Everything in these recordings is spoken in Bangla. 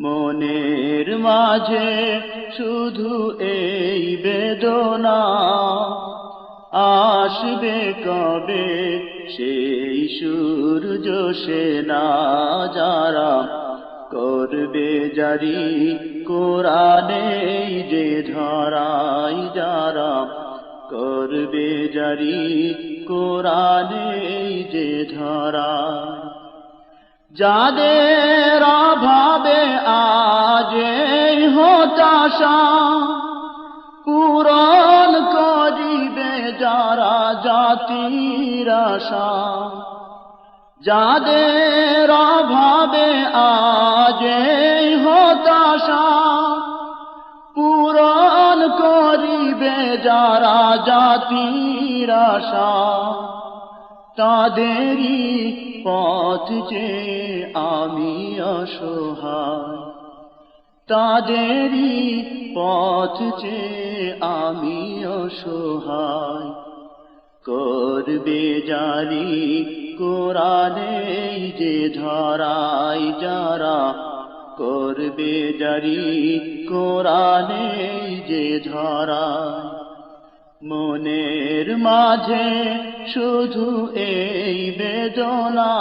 মনের মাঝে শুধু এই বেদনা আসবে কবে? সেই সূর্য সেনা যারা করবে জারি কোরআনে যে ধরাই যারা করবে জারি কোরআনে যে ধরাই। যাদের যারা জাতির আশা, যাদের অভাবে আজ হতাশা, পূরণ করিবে যারা জাতির আশা, তাদেরই পথ যে আমি অসহায়। তাদেরই পথ যে আমি অসহায় করবে জারি কোরআনে যে ধরাই যারা, করবে জারি কোরআনে যে ধরাই। মনের মাঝে শুধু এই বেদনা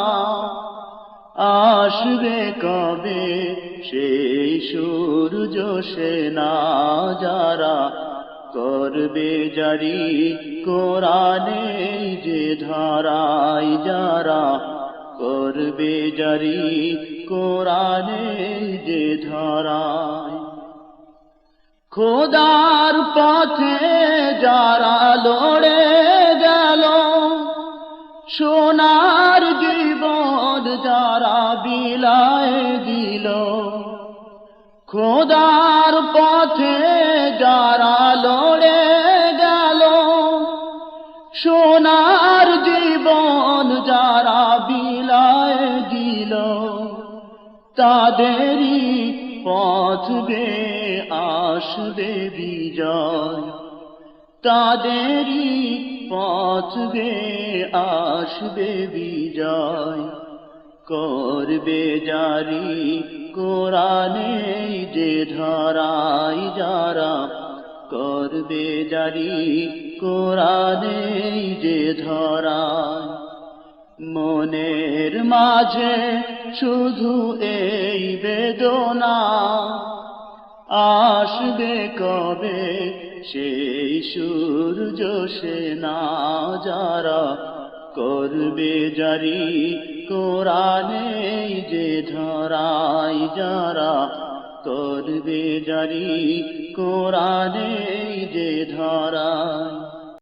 আসবে কবে? সেই সূর্য সেনা যারা করবে জারি কোরআনে যে ধরাই যারা করবে জারি কোরআনে যে ধরাই। খোদার পথে যারা যারা বিলায় দিল। খোদার পথে যারা লড়ে গেল, সোনার জীবন যারা বিলায় দিল, তাদেরই পথ বে আসবে বিজয়। তাদেরই পথ বে আসবে বিজয়। করবে জারি। কোরআনে যে ধরাই যারা করবে জারি, কোরআনে যে ধরাই মনের মাঝে শুধু এই বেদনা আসবে কবে? সেই সূর্য সেনা যারা করবে জারি। কোরআনে যে ধরাই যারা করবে জারি কোরআনে যে ধরাই